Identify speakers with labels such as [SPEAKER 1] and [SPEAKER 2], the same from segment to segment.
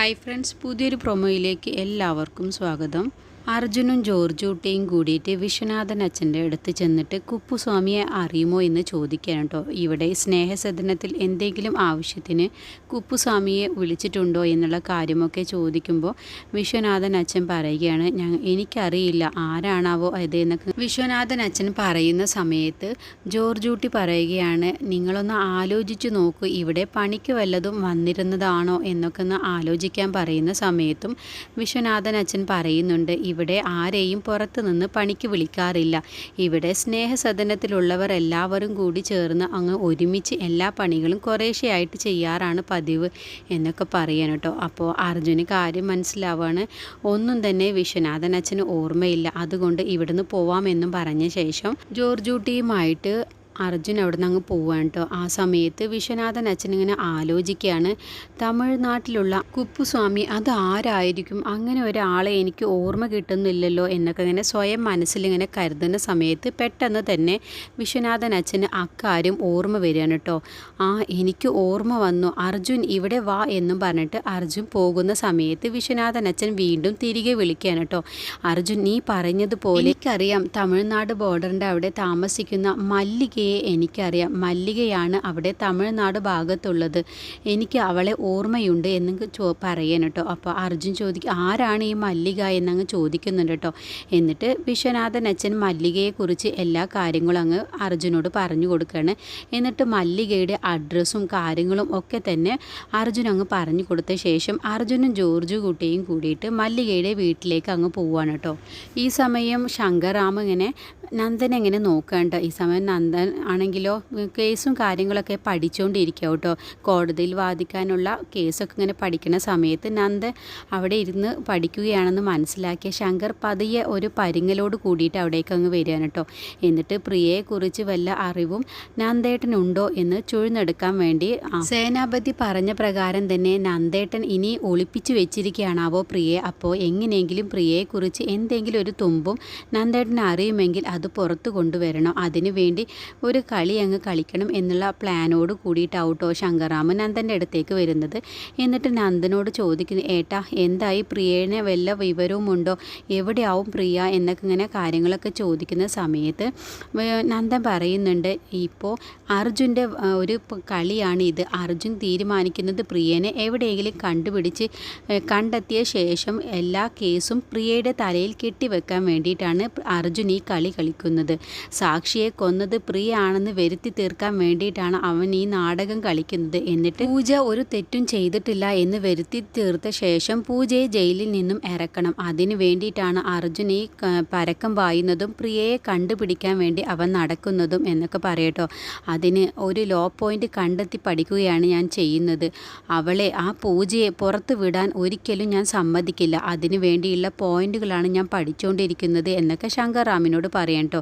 [SPEAKER 1] Hi friends പുതിയൊരു പ്രൊമോയിലേക്ക് എല്ലാവർക്കും സ്വാഗതം. അർജുനും ജോർജൂട്ടിയും കൂടിയിട്ട് വിശ്വനാഥൻ അച്ഛന്റെ അടുത്ത് ചെന്നിട്ട് കുപ്പുസ്വാമിയെ അറിയുമോ എന്ന് ചോദിക്കാൻ കേട്ടോ ഇവിടെ സ്നേഹസദനത്തിൽ എന്തെങ്കിലും ആവശ്യത്തിന് കുപ്പുസ്വാമിയെ വിളിച്ചിട്ടുണ്ടോ എന്നുള്ള കാര്യമൊക്കെ ചോദിക്കുമ്പോൾ വിശ്വനാഥൻ അച്ഛൻ പറയുകയാണ് ഞാൻ എനിക്കറിയില്ല. ആരാണാവോ അത് എന്നൊക്കെ. വിശ്വനാഥൻ അച്ഛൻ പറയുന്ന സമയത്ത് ജോർജൂട്ടി പറയുകയാണ് നിങ്ങളൊന്ന് ആലോചിച്ചു നോക്കൂ. ഇവിടെ പണിക്ക് വല്ലതും വന്നിരുന്നതാണോ എന്നൊക്കെ ഒന്ന് ആലോചിക്കാൻ പറയുന്ന സമയത്തും വിശ്വനാഥൻ അച്ഛൻ പറയുന്നുണ്ട് ഇവിടെ ആരെയും പുറത്തു നിന്ന് പണിക്ക് വിളിക്കാറില്ല. ഇവിടെ സ്നേഹസദനത്തിലുള്ളവർ എല്ലാവരും കൂടി ചേർന്ന് അങ്ങ് ഒരുമിച്ച് എല്ലാ പണികളും കുറേശ്ശെയായിട്ട് ചെയ്യാറാണ് പതിവ് എന്നൊക്കെ പറയാൻ കേട്ടോ. അപ്പോൾ അർജുന് കാര്യം മനസ്സിലാവാണ്. ഒന്നും തന്നെ വിശ്വനാഥൻ അച്ഛന് ഓർമ്മയില്ല. അതുകൊണ്ട് ഇവിടുന്ന് പോവാമെന്നും പറഞ്ഞ ശേഷം ജോർജൂട്ടിയുമായിട്ട് അർജുൻ അവിടെ നിന്ന് അങ്ങ് പോവാണ് കേട്ടോ ആ സമയത്ത് വിശ്വനാഥൻ അച്ഛൻ ഇങ്ങനെ ആലോചിക്കുകയാണ് തമിഴ്നാട്ടിലുള്ള കുപ്പുസ്വാമി അത് ആരായിരിക്കും? അങ്ങനെ ഒരാളെ എനിക്ക് ഓർമ്മ കിട്ടുന്നില്ലല്ലോ എന്നൊക്കെ ഇങ്ങനെ സ്വയം മനസ്സിലിങ്ങനെ കരുതുന്ന സമയത്ത് പെട്ടെന്ന് തന്നെ വിശ്വനാഥൻ അച്ഛന് അക്കാര്യം ഓർമ്മ വരികയാണ് കേട്ടോ ആ എനിക്ക് ഓർമ്മ വന്നു. അർജുൻ ഇവിടെ വാ എന്നും പറഞ്ഞിട്ട് അർജുൻ പോകുന്ന സമയത്ത് വിശ്വനാഥൻ അച്ഛൻ വീണ്ടും തിരികെ വിളിക്കുകയാണ് കേട്ടോ അർജുൻ നീ പറഞ്ഞതുപോലെ എനിക്കറിയാം തമിഴ്നാട് ബോർഡറിന്റെ അവിടെ താമസിക്കുന്ന മല്ലികയെ എനിക്കറിയാം. മല്ലികയാണ് അവിടെ തമിഴ്നാട് ഭാഗത്തുള്ളത്. എനിക്ക് അവളെ ഓർമ്മയുണ്ട് എന്ന് ചോ പറയാൻ കേട്ടോ. അപ്പോൾ അർജുൻ ചോദിക്കും ആരാണ് ഈ മല്ലിക എന്നങ്ങ് ചോദിക്കുന്നുണ്ട് കേട്ടോ. എന്നിട്ട് വിശ്വനാഥൻ അച്ഛൻ മല്ലികയെക്കുറിച്ച് എല്ലാ കാര്യങ്ങളും അങ്ങ് അർജുനോട് പറഞ്ഞു കൊടുക്കുകയാണ്. എന്നിട്ട് മല്ലികയുടെ അഡ്രസ്സും കാര്യങ്ങളും ഒക്കെ തന്നെ അർജുൻ അങ്ങ് പറഞ്ഞു കൊടുത്ത ശേഷം അർജുനും ജോർജ് കുട്ടിയും കൂടിയിട്ട് മല്ലികയുടെ വീട്ടിലേക്ക് അങ്ങ് പോവുകയാണ് കേട്ടോ. ഈ സമയം ശങ്കറാം ഇങ്ങനെ നന്ദൻ എങ്ങനെ നോക്കണ്ട ഈ സമയം നന്ദൻ ആണെങ്കിലോ കേസും കാര്യങ്ങളൊക്കെ പഠിച്ചുകൊണ്ടിരിക്കുക കേട്ടോ കോടതിയിൽ വാദിക്കാനുള്ള കേസൊക്കെ ഇങ്ങനെ പഠിക്കുന്ന സമയത്ത് നന്ദൻ അവിടെ ഇരുന്ന് പഠിക്കുകയാണെന്ന് മനസ്സിലാക്കിയ ശങ്കർ പതിയെ ഒരു പരിങ്ങലോട് കൂടിയിട്ട് അവിടേക്ക് അങ്ങ് വരികയാണ് കേട്ടോ എന്നിട്ട് പ്രിയയെക്കുറിച്ച് വല്ല അറിവും നന്ദേട്ടനുണ്ടോ എന്ന് ചുഴിഞ്ഞെടുക്കാൻ വേണ്ടി സേനാപതി പറഞ്ഞ പ്രകാരം തന്നെ നന്ദേട്ടൻ ഇനി ഒളിപ്പിച്ചു വെച്ചിരിക്കുകയാണാവോ പ്രിയെ അപ്പോൾ എങ്ങനെയെങ്കിലും പ്രിയയെക്കുറിച്ച് എന്തെങ്കിലും ഒരു തുമ്പും നന്ദേട്ടനെ അറിയുമെങ്കിൽ പുറത്ത് കൊണ്ടുവരണം. അതിനു വേണ്ടി ഒരു കളി അങ്ങ് കളിക്കണം എന്നുള്ള പ്ലാനോട് കൂടിയിട്ടാവട്ടോ ശങ്കറാമൻ നന്ദന്റെ അടുത്തേക്ക് വരുന്നത്. എന്നിട്ട് നന്ദനോട് ചോദിക്കുന്നു ഏട്ടാ എന്തായി? പ്രിയേനെ വല്ല വിവരവുമുണ്ടോ? എവിടെയാവും പ്രിയ? എന്നൊക്കെ ഇങ്ങനെ കാര്യങ്ങളൊക്കെ ചോദിക്കുന്ന സമയത്ത് നന്ദൻ പറയുന്നുണ്ട് ഇപ്പോൾ അർജുന്റെ ഒരു കളിയാണ് ഇത്. അർജുൻ തീരുമാനിക്കുന്നത് പ്രിയനെ എവിടെയെങ്കിലും കണ്ടുപിടിച്ച് കണ്ടെത്തിയ ശേഷം എല്ലാ കേസും പ്രിയയുടെ തലയിൽ കെട്ടിവെക്കാൻ വേണ്ടിയിട്ടാണ് അർജുൻ ഈ കളി കളി കളിക്കുന്നത്. സാക്ഷിയെ കൊന്നത് പ്രിയാണെന്ന് വരുത്തി തീർക്കാൻ വേണ്ടിയിട്ടാണ് അവൻ ഈ നാടകം കളിക്കുന്നത്. എന്നിട്ട് പൂജ ഒരു തെറ്റും ചെയ്തിട്ടില്ല എന്ന് വരുത്തി തീർത്ത ശേഷം പൂജയെ ജയിലിൽ നിന്നും ഇറക്കണം. അതിനു വേണ്ടിയിട്ടാണ് അർജുൻ ഈ പരക്കം പായുന്നതും പ്രിയയെ കണ്ടുപിടിക്കാൻ വേണ്ടി അവൻ നടക്കുന്നതും എന്നൊക്കെ പറയട്ടോ. അതിന് ഒരു ലോ പോയിന്റ് കണ്ടെത്തി പഠിക്കുകയാണ് ഞാൻ ചെയ്യുന്നത്. അവളെ ആ പൂജയെ പുറത്ത് വിടാൻ ഒരിക്കലും ഞാൻ സമ്മതിക്കില്ല. അതിനു വേണ്ടിയുള്ള പോയിന്റുകളാണ് ഞാൻ പഠിച്ചുകൊണ്ടിരിക്കുന്നത് എന്നൊക്കെ ശങ്കർ റാമിനോട് പറയാം കേട്ടോ.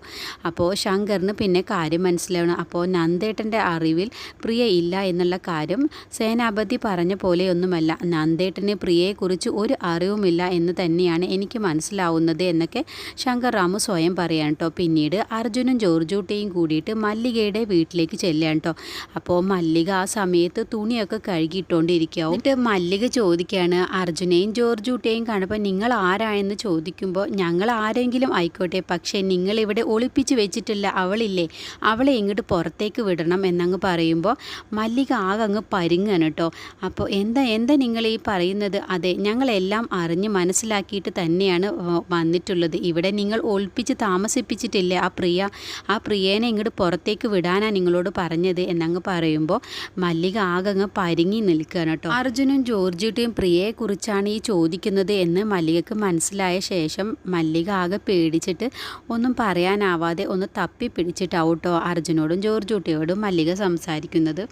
[SPEAKER 1] അപ്പോൾ ശങ്കറിന് പിന്നെ കാര്യം മനസ്സിലാവണം. അപ്പോൾ നന്ദേട്ടന്റെ അറിവിൽ പ്രിയ ഇല്ല എന്നുള്ള കാര്യം സേനാപതി പറഞ്ഞ പോലെയൊന്നുമല്ല. നന്ദേട്ടന് പ്രിയയെക്കുറിച്ച് ഒരു അറിവുമില്ല എന്ന് തന്നെയാണ് എനിക്ക് മനസ്സിലാവുന്നത് എന്നൊക്കെ ശങ്കർ റാമു സ്വയം പറയാണ് കേട്ടോ. പിന്നീട് അർജുനും ജോർജൂട്ടിയും കൂടിയിട്ട് മല്ലികയുടെ വീട്ടിലേക്ക് ചെല്ലുകയാണ് കേട്ടോ. അപ്പോൾ മല്ലിക ആ സമയത്ത് തുണിയൊക്കെ കഴുകിയിട്ടുകൊണ്ടിരിക്കാവും എന്നിട്ട് മല്ലിക ചോദിക്കുകയാണ് അർജുനെയും ജോർജൂട്ടിയെയും കാണുമ്പോൾ നിങ്ങൾ ആരായെന്ന് ചോദിക്കുമ്പോൾ ഞങ്ങൾ ആരെങ്കിലും ആയിക്കോട്ടെ. പക്ഷേ നിങ്ങളിവിടെ ഒളിപ്പിച്ച് വെച്ചിട്ടില്ല അവളില്ലേ അവളെ ഇങ്ങോട്ട് പുറത്തേക്ക് വിടണം എന്നങ്ങ് പറയുമ്പോൾ മല്ലിക ആകെ അങ്ങ് പരുങ്ങാണ് കേട്ടോ. അപ്പോൾ എന്താ എന്താ നിങ്ങൾ ഈ പറയുന്നത്? അതെ ഞങ്ങളെല്ലാം അറിഞ്ഞ് മനസ്സിലാക്കിയിട്ട് തന്നെയാണ് വന്നിട്ടുള്ളത്. ഇവിടെ നിങ്ങൾ ഒളിപ്പിച്ച് താമസിപ്പിച്ചിട്ടില്ലേ ആ പ്രിയ? ആ പ്രിയേനെ ഇങ്ങോട്ട് പുറത്തേക്ക് വിടാനാണ് നിങ്ങളോട് പറഞ്ഞത് എന്നങ്ങ് പറയുമ്പോൾ മല്ലിക ആകെ അങ്ങ് പരുങ്ങി നിൽക്കുകയാണ് കേട്ടോ. അർജുനും ജോർജിയുടെയും പ്രിയയെക്കുറിച്ചാണ് ഈ ചോദിക്കുന്നത് എന്ന് മല്ലികക്ക് മനസ്സിലായ ശേഷം മല്ലിക ആകെ പേടിച്ചിട്ട് ഒന്നും പറയാനാവാതെ ഒന്ന് തപ്പി പിടിച്ചിട്ടാവും കേട്ടോ അർജുനോടും ജോർജ് കുട്ടിയോടും മല്ലിക സംസാരിക്കുന്നത്.